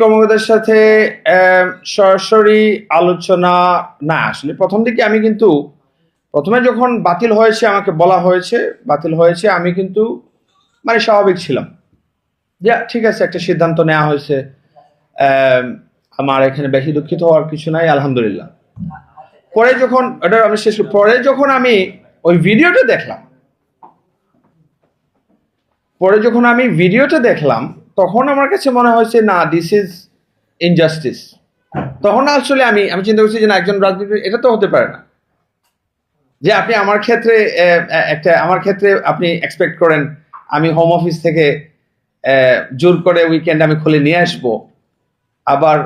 কর্মকর্তার সাথে সরাসরি আলোচনা না। আসলে প্রথম দিকে আমি কিন্তু, প্রথমে যখন বাতিল হয়েছে আমাকে বলা হয়েছে, বাতিল হয়েছে, আমি কিন্তু মানে স্বাভাবিক ছিলাম। যে, ঠিক আছে, একটা সিদ্ধান্ত নেওয়া হয়েছে। আমার এখানে বেশি দুঃখিত হওয়ার কিছু নাই, আলহামদুলিল্লাহ। পরে যখন ওটা আমি শেষ পরে যখন আমি ওই ভিডিওটা দেখলাম, পরে যখন আমি ভিডিওটা দেখলাম তখন আমার কাছে মনে হয়েছে না দিস ইজ ইনজাস্টিস তখন আসলে আমি আমি চিন্তা করছি যে, না, একজন রাজনীতি এটা তো হতে পারে না। যে আপনি আমার ক্ষেত্রে একটা, আমার ক্ষেত্রে আপনি এক্সপেক্ট করেন, আমি হোম অফিস থেকে জোর করে উইকেন্ড আমি খুলে নিয়ে আসব। আবার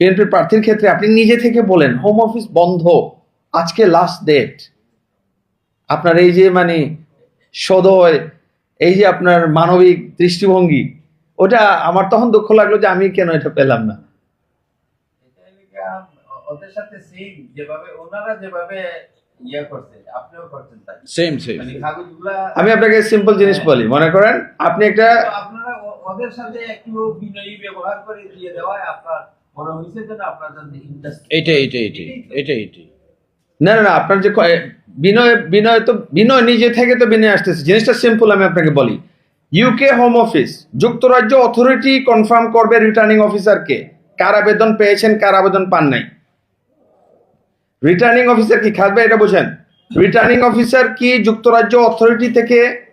বিএনপির প্রার্থীর ক্ষেত্রে আপনি নিজে থেকে বলেন হোম অফিস বন্ধ। আজকে লাস্ট ডেট আপনার এই যে মানে সদয়, এই যে আপনার মানবিক দৃষ্টিভঙ্গি ওটা আমার তখন দুঃখ লাগল যে আমি কেন এটা পেলাম না। ওদের সাথে সেম যেভাবে ওনারা যেভাবে ইয়া করছে আপনিও করছেন সেম সেম মানে আমি আপনাকে সিম্পল জিনিস বলি মনে করেন আপনি একটা আপনারা ওদের সাথে একটু বিনয়ী ব্যবহার করে দিয়ে দেওয়ায় আপনার মনে হয়েছে আপনার এটা না না না আপনার যে বিনয় বিনয় তো বিনয় নিজে থেকে তো বিনয় আসতেছে। জিনিসটা সিম্পল আমি আপনাকে বলি। ইউকে হোম অফিস যুক্তরাজ্য অথরিটি কনফার্ম করবে রিটার্নিং অফিসারকে কার আবেদন পেয়েছেন, কার আবেদন পান নাই? রিটার্নিং অফিসার কি? খাবে এটা বুঝেন। রিটার্নিং অফিসার কি যুক্তরাজ্য অথরিটি থেকে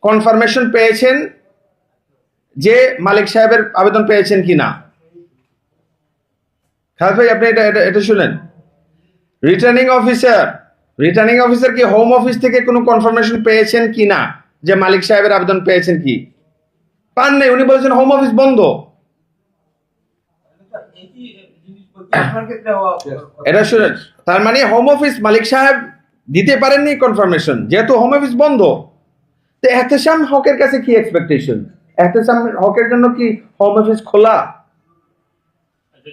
কনফার্মেশন পেয়েছেন যে মালিক সাহেবের আবেদন পেয়েছেন কি না? খালেদ ভাই, আপনি এটা- এটা শুনেন। রিটার্নিং অফিসার রিটার্নিং অফিসার কি হোম অফিস থেকে কোনো কনফার্মেশন পেয়েছেন কি না? যে মালিক সাহেবের আবেদন পেয়েছেন কি? পান নেই, উনি বলেছেন হোম অফিস বন্ধ। এটা শুনেন, তার মানে হোম অফিস মালিক সাহেব দিতে পারেননি কনফার্মেশন যেহেতু হোম অফিস বন্ধ। তো এহতেশাম হকের কাছে কি এক্সপেকটেশন এহতেশাম হকের জন্য কি হোম অফিস খোলা? আচ্ছা